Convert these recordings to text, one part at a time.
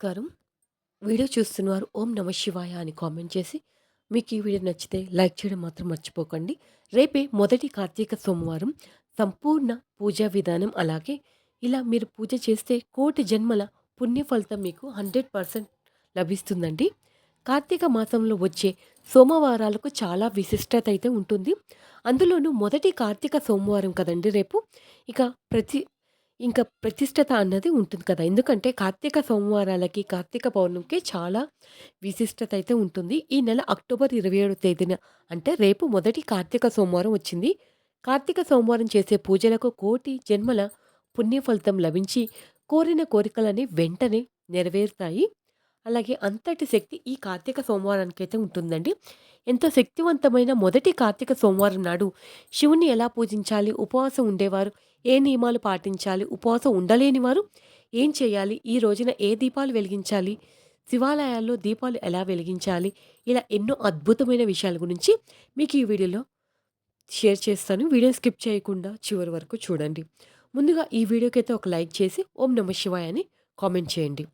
నమస్కారం. వీడియో చూస్తున్నవారు ఓం నమ శివాయ అని కామెంట్ చేసి, మీకు ఈ వీడియో నచ్చితే లైక్ చేయడం మాత్రం మర్చిపోకండి. రేపే మొదటి కార్తీక సోమవారం సంపూర్ణ పూజా విధానం అలాగే ఇలా మీరు పూజ చేస్తే కోటి జన్మల పుణ్య ఫలితం మీకు 100% లభిస్తుందండి. కార్తీక మాసంలో వచ్చే సోమవారాలకు చాలా విశిష్టత అయితే ఉంటుంది. అందులోనూ మొదటి కార్తీక సోమవారం కదండీ రేపు. ఇక ప్రతి ఇంకా ప్రతిష్టత అన్నది ఉంటుంది కదా! ఎందుకంటే కార్తీక సోమవారాలకి, కార్తీక పౌర్ణమికి చాలా విశిష్టత అయితే ఉంటుంది. ఈ నెల అక్టోబర్ 27 తేదీన అంటే రేపు మొదటి కార్తీక సోమవారం వచ్చింది. కార్తీక సోమవారం చేసే పూజలకు కోటి జన్మల పుణ్య ఫలితం లభించి కోరిన కోరికలన్నీ వెంటనే నెరవేరుతాయి. అలాగే అంతటి శక్తి ఈ కార్తీక సోమవారానికి అయితే ఉంటుందండి. ఎంతో శక్తివంతమైన మొదటి కార్తీక సోమవారం నాడు శివుని ఎలా పూజించాలి? ఉపవాసం ఉండేవారు ఏ నియమాలు పాటించాలి? ఉపవాసం ఉండలేని వారు ఏం చేయాలి? ఈ రోజున ఏ దీపాలు వెలిగించాలి? శివాలయాల్లో దీపాలు ఎలా వెలిగించాలి? ఇలా ఎన్నో అద్భుతమైన విషయాల గురించి మీకు ఈ వీడియోలో షేర్ చేస్తాను. వీడియో స్కిప్ చేయకుండా చివరి వరకు చూడండి. ముందుగా ఈ వీడియోకైతే ఒక లైక్ చేసి ఓం నమ శివాయ అని కామెంట్ చేయండి.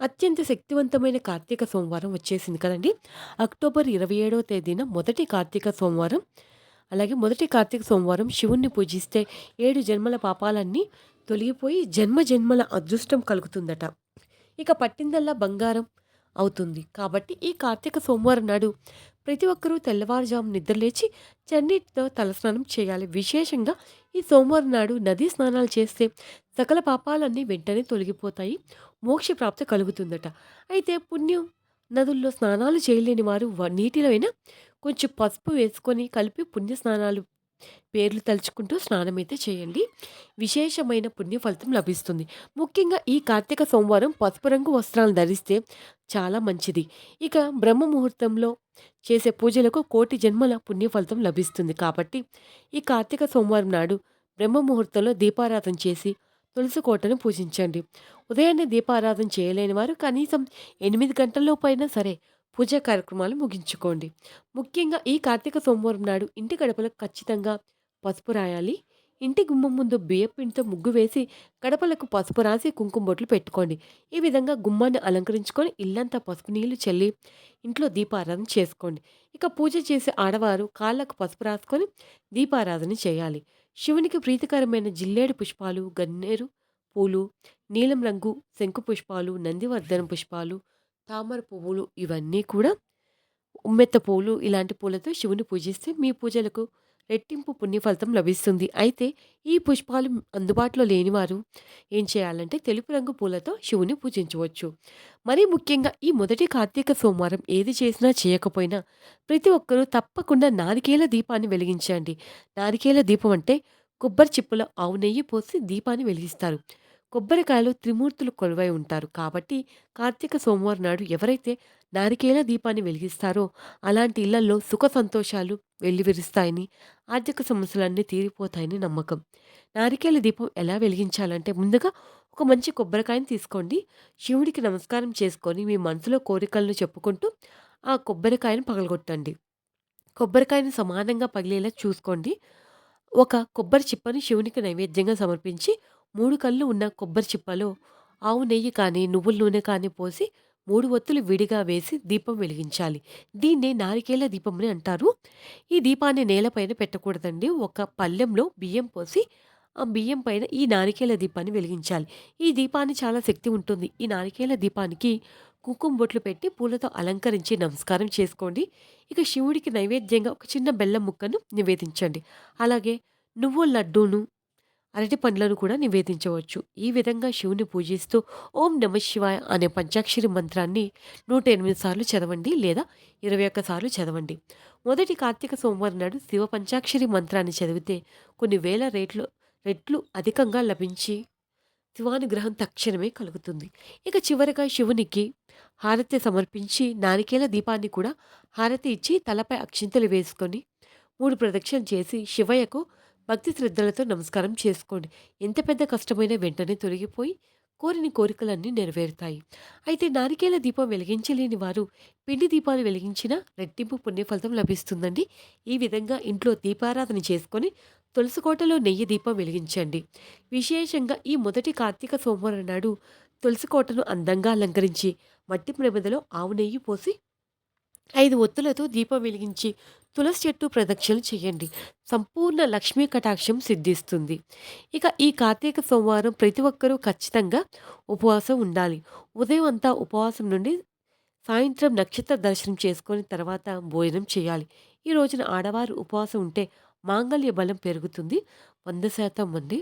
అత్యంత శక్తివంతమైన కార్తీక సోమవారం వచ్చేసింది కదండీ! అక్టోబర్ 27వ తేదీన మొదటి కార్తీక సోమవారం. అలాగే మొదటి కార్తీక సోమవారం శివుణ్ణి పూజిస్తే ఏడు జన్మల పాపాలన్నీ తొలగిపోయి జన్మ జన్మల అదృష్టం కలుగుతుందట. ఇక పట్టిందల్లా బంగారం అవుతుంది. కాబట్టి ఈ కార్తీక సోమవారం నాడు ప్రతి ఒక్కరూ తెల్లవారుజాము నిద్రలేచి చన్నీటితో తలస్నానం చేయాలి. విశేషంగా ఈ సోమవారం నాడు నదీ స్నానాలు చేస్తే సకల పాపాలన్నీ వెంటనే తొలగిపోతాయి. మోక్షప్రాప్తి కలుగుతుందట. అయితే పుణ్యం నదుల్లో స్నానాలు చేయలేని వారు నీటిలో అయినా కొంచెం పసుపు వేసుకొని కలిపి పుణ్య స్నానాలు పేర్లు తలుచుకుంటూ స్నానమైతే చేయండి. విశేషమైన పుణ్య ఫలితం లభిస్తుంది. ముఖ్యంగా ఈ కార్తీక సోమవారం పసుపు రంగు వస్త్రాలను ధరిస్తే చాలా మంచిది. ఇక బ్రహ్మ ముహూర్తంలో చేసే పూజలకు కోటి జన్మల పుణ్య ఫలితం లభిస్తుంది. కాబట్టి ఈ కార్తీక సోమవారం నాడు బ్రహ్మ ముహూర్తంలో దీపారాధన చేసి తులసి కోటను పూజించండి. ఉదయాన్నే దీపారాధన చేయలేని వారు కనీసం ఎనిమిది గంటల్లోపైనా సరే పూజా కార్యక్రమాలు ముగించుకోండి. ముఖ్యంగా ఈ కార్తీక సోమవారం నాడు ఇంటి గడపలకు ఖచ్చితంగా పసుపు రాయాలి. ఇంటి గుమ్మం ముందు బియ్యపిండితో ముగ్గు వేసి గడపలకు పసుపు రాసి కుంకుమ బొట్లు పెట్టుకోండి. ఈ విధంగా గుమ్మాన్ని అలంకరించుకొని ఇల్లంతా పసుపు నీళ్ళు చల్లి ఇంట్లో దీపారాధన చేసుకోండి. ఇక పూజ చేసే ఆడవారు కాళ్ళకు పసుపు రాసుకొని దీపారాధన చేయాలి. శివునికి ప్రీతికరమైన జిల్లేడు పుష్పాలు, గన్నేరు పూలు, నీలం రంగు శంకు పుష్పాలు, నందివర్ధన పుష్పాలు, తామర పువ్వులు ఇవన్నీ కూడా ఉమ్మెత్త పూలు ఇలాంటి పూలతో శివుని పూజిస్తే మీ పూజలకు రెట్టింపు పుణ్యఫలితం లభిస్తుంది. అయితే ఈ పుష్పాలు అందుబాటులో లేనివారు ఏం చేయాలంటే తెలుపు రంగు పూలతో శివుని పూజించవచ్చు. మరీ ముఖ్యంగా ఈ మొదటి కార్తీక సోమవారం ఏది చేసినా చేయకపోయినా ప్రతి ఒక్కరూ తప్పకుండా నారికేల దీపాన్ని వెలిగించండి. నారికేల దీపం అంటే కొబ్బరి చిప్పుల ఆవు నెయ్యి పోసి దీపాన్ని వెలిగిస్తారు. కొబ్బరికాయలో త్రిమూర్తులు కొలువై ఉంటారు. కాబట్టి కార్తీక సోమవారం నాడు ఎవరైతే నారికేల దీపాన్ని వెలిగిస్తారో అలాంటి ఇళ్ళల్లో సుఖ సంతోషాలు వెల్లివిరుస్తాయని, ఆర్థిక సమస్యలన్నీ తీరిపోతాయని నమ్మకం. నారికేల దీపం ఎలా వెలిగించాలంటే ముందుగా ఒక మంచి కొబ్బరికాయని తీసుకోండి. శివుడికి నమస్కారం చేసుకొని మీ మనసులో కోరికలను చెప్పుకుంటూ ఆ కొబ్బరికాయను పగలగొట్టండి. కొబ్బరికాయను సమానంగా పగిలేలా చూసుకోండి. ఒక కొబ్బరి చిప్పని శివునికి నైవేద్యంగా సమర్పించి మూడు కళ్ళు ఉన్న కొబ్బరి చిప్పలో ఆవు నెయ్యి కానీ, నువ్వుల నూనె కానీ పోసి మూడు ఒత్తులు విడిగా వేసి దీపం వెలిగించాలి. దీన్నే నారికేల దీపం అని అంటారు. ఈ దీపాన్ని నేలపైన పెట్టకూడదండి. ఒక పళ్ళెంలో బియ్యం పోసి ఆ బియ్యం పైన ఈ నారికేల దీపాన్ని వెలిగించాలి. ఈ దీపాన్ని చాలా శక్తి ఉంటుంది. ఈ నారికేల దీపానికి కుంకుమ బొట్లు పెట్టి పూలతో అలంకరించి నమస్కారం చేసుకోండి. ఇక శివుడికి నైవేద్యంగా ఒక చిన్న బెల్లం ముక్కను నివేదించండి. అలాగే నువ్వుల లడ్డూను, అరటి పండ్లను కూడా నివేదించవచ్చు. ఈ విధంగా శివుని పూజిస్తూ ఓం నమ శివాయ అనే పంచాక్షరి మంత్రాన్ని 108 సార్లు చదవండి లేదా 21 సార్లు చదవండి. మొదటి కార్తీక సోమవారం నాడు శివ పంచాక్షరి మంత్రాన్ని చదివితే కొన్ని వేల రేట్లు రెట్లు అధికంగా లభించి శివానుగ్రహం తక్షణమే కలుగుతుంది. ఇక చివరిగా శివునికి హారతి సమర్పించి నారికేల దీపాన్ని కూడా హారతి ఇచ్చి తలపై అక్షింతలు వేసుకొని మూడు ప్రదక్షిణలు చేసి శివయ్యకు భక్తి శ్రద్ధలతో నమస్కారం చేసుకోండి. ఎంత పెద్ద కష్టమైనా వెంటనే తొలగిపోయి కోరిన కోరికలన్నీ నెరవేరుతాయి. అయితే నారికేల దీపం వెలిగించలేని వారు పిండి దీపాలు వెలిగించినా రెట్టింపు పుణ్యఫలితం లభిస్తుందండి. ఈ విధంగా ఇంట్లో దీపారాధన చేసుకొని తులసి కోటలో నెయ్యి దీపం వెలిగించండి. విశేషంగా ఈ మొదటి కార్తీక సోమవారం నాడు తులసి కోటను అందంగా అలంకరించి మట్టి ప్రమిదలో ఆవు నెయ్యి పోసి ఐదు ఒత్తులతో దీపం వెలిగించి తులసి చెట్టు ప్రదక్షిణలు చేయండి. సంపూర్ణ లక్ష్మీ కటాక్షం సిద్ధిస్తుంది. ఇక ఈ కార్తీక సోమవారం ప్రతి ఒక్కరూ ఖచ్చితంగా ఉపవాసం ఉండాలి. ఉదయం అంతా ఉపవాసం నుండి సాయంత్రం నక్షత్ర దర్శనం చేసుకొని తర్వాత భోజనం చేయాలి. ఈ రోజున ఆడవారు ఉపవాసం ఉంటే మాంగళ్య బలం పెరుగుతుంది. వంద శాతం మంది.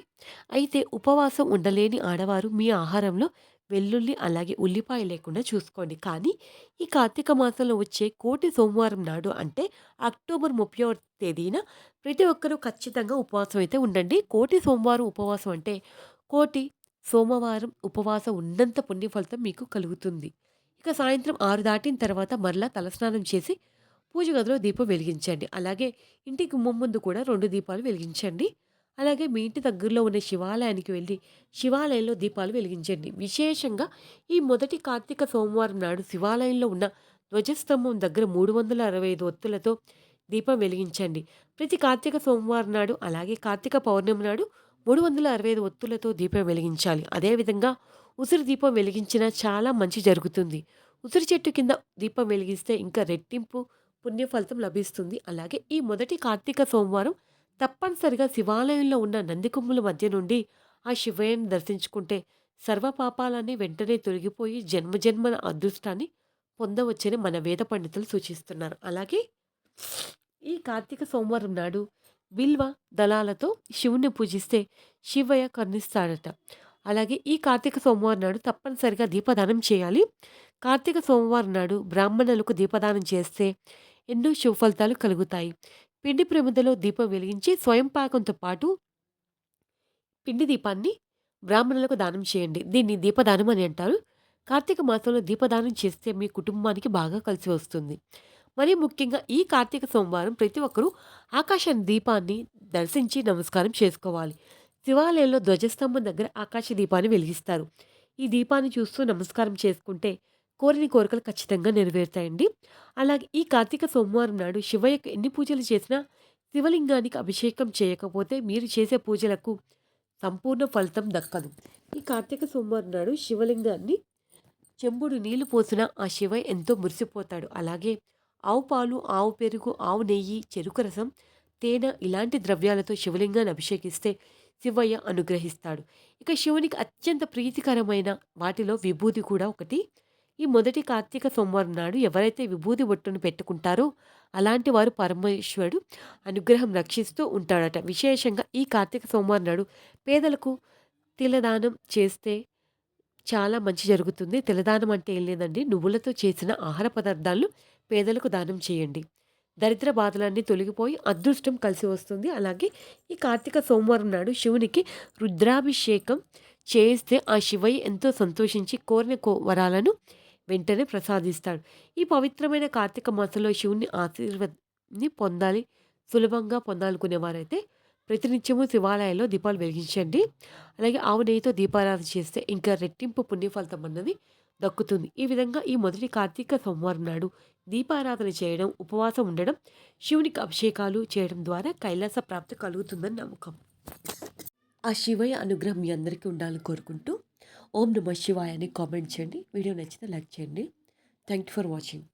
అయితే ఉపవాసం ఉండలేని ఆడవారు మీ ఆహారంలో వెల్లుల్లి అలాగే ఉల్లిపాయ లేకుండా చూసుకోండి. కానీ ఈ కార్తీక మాసంలో వచ్చే కోటి సోమవారం నాడు అంటే అక్టోబర్ ముప్పై తేదీన ప్రతి ఒక్కరూ ఖచ్చితంగా ఉపవాసం అయితే ఉండండి. కోటి సోమవారం ఉపవాసం అంటే కోటి సోమవారం ఉపవాసం ఉన్నంత పుణ్య ఫలితం మీకు కలుగుతుంది. ఇక సాయంత్రం ఆరు దాటిన తర్వాత మరలా తలస్నానం చేసి పూజ గదిలో దీపం వెలిగించండి. అలాగే ఇంటి గుమ్మం ముందు కూడా రెండు దీపాలు వెలిగించండి. అలాగే మీ ఇంటి దగ్గరలో ఉన్న శివాలయానికి వెళ్ళి శివాలయంలో దీపాలు వెలిగించండి. విశేషంగా ఈ మొదటి కార్తీక సోమవారం నాడు శివాలయంలో ఉన్న ధ్వజస్తంభం దగ్గర మూడు వందల అరవై ఐదు ఒత్తులతో దీపం వెలిగించండి. ప్రతి కార్తీక సోమవారం నాడు అలాగే కార్తీక పౌర్ణమి నాడు మూడు వందల అరవై ఐదు ఒత్తులతో దీపం వెలిగించాలి. అదేవిధంగా ఉసిరి దీపం వెలిగించినా చాలా మంచి జరుగుతుంది. ఉసిరి చెట్టు కింద దీపం వెలిగిస్తే ఇంకా రెట్టింపు పుణ్యఫలితం లభిస్తుంది. అలాగే ఈ మొదటి కార్తీక సోమవారం తప్పనిసరిగా శివాలయంలో ఉన్న నందికొమ్ముల మధ్య నుండి ఆ శివయ్యని దర్శించుకుంటే సర్వపాపాలన్నీ వెంటనే తొలగిపోయి జన్మజన్మల అదృష్టాన్ని పొందవచ్చని మన వేద పండితులు సూచిస్తున్నారు. అలాగే ఈ కార్తీక సోమవారం నాడు బిల్వ దళాలతో శివుణ్ణి పూజిస్తే శివయ్య కరుణిస్తాడట. అలాగే ఈ కార్తీక సోమవారం నాడు తప్పనిసరిగా దీపదానం చేయాలి. కార్తీక సోమవారం నాడు బ్రాహ్మణులకు దీపదానం చేస్తే ఎన్నో శుభ ఫలితాలు కలుగుతాయి. పిండి ప్రమిదలో దీపం వెలిగించి స్వయం పాకంతో పాటు పిండి దీపాన్ని బ్రాహ్మణులకు దానం చేయండి. దీన్ని దీపదానం అని అంటారు. కార్తీక మాసంలో దీపదానం చేస్తే మీ కుటుంబానికి బాగా కలిసి వస్తుంది. మరి ముఖ్యంగా ఈ కార్తీక సోమవారం ప్రతి ఒక్కరూ ఆకాశ దీపాన్ని దర్శించి నమస్కారం చేసుకోవాలి. శివాలయంలో ధ్వజస్తంభం దగ్గర ఆకాశ దీపాన్ని వెలిగిస్తారు. ఈ దీపాన్ని చూస్తూ నమస్కారం చేసుకుంటే కోరిన కోరికలు ఖచ్చితంగా నెరవేరుతాయండి. అలాగే ఈ కార్తీక సోమవారం నాడు శివయ్యకు ఎన్ని పూజలు చేసినా శివలింగానికి అభిషేకం చేయకపోతే మీరు చేసే పూజలకు సంపూర్ణ ఫలితం దక్కదు. ఈ కార్తీక సోమవారం నాడు శివలింగాన్ని చెంబుడు నీళ్ళు పోసిన ఆ శివయ్య ఎంతో మురిసిపోతాడు. అలాగే ఆవు పాలు ఆవు పెరుగు ఆవు నెయ్యి చెరుకు రసం తేనె ఇలాంటి ద్రవ్యాలతో శివలింగాన్ని అభిషేకిస్తే శివయ్య అనుగ్రహిస్తాడు. ఇక శివునికి అత్యంత ప్రీతికరమైన వాటిలో విభూతి కూడా ఒకటి. ఈ మొదటి కార్తీక సోమవారం నాడు ఎవరైతే విభూతి బొట్టును పెట్టుకుంటారో అలాంటి వారు పరమేశ్వరుడు అనుగ్రహం రక్షిస్తూ ఉంటాడట. విశేషంగా ఈ కార్తీక సోమవారం నాడు పేదలకు తిలదానం చేస్తే చాలా మంచి జరుగుతుంది. తిలదానం అంటే ఏం లేదండి నువ్వులతో చేసిన ఆహార పదార్థాలను పేదలకు దానం చేయండి. దరిద్ర బాధలన్నీ తొలగిపోయి అదృష్టం కలిసి వస్తుంది. అలాగే ఈ కార్తీక సోమవారం నాడు శివునికి రుద్రాభిషేకం చేస్తే ఆ శివయ్య ఎంతో సంతోషించి కోరిన కో వరాలను వెంటనే ప్రసాదిస్తాడు. ఈ పవిత్రమైన కార్తీక మాసంలో శివుని ఆశీర్వాదాన్ని పొందాలి సులభంగా పొందాలనుకునేవారైతే ప్రతినిత్యము శివాలయంలో దీపాలు వెలిగించండి. అలాగే ఆవు నెయ్యితో దీపారాధన చేస్తే ఇంకా రెట్టింపు పుణ్యఫలితం అన్నది దక్కుతుంది. ఈ విధంగా ఈ మొదటి కార్తీక సోమవారం నాడు దీపారాధన చేయడం ఉపవాసం ఉండడం శివునికి అభిషేకాలు చేయడం ద్వారా కైలాస ప్రాప్తి కలుగుతుందని నమ్మకం. ఆ శివయ్య అనుగ్రహం మీ అందరికీ ఉండాలని కోరుకుంటూ ఓం నమ శివాయ అని కామెంట్ చేయండి. వీడియో నచ్చితే లైక్ చేయండి. Thank you for watching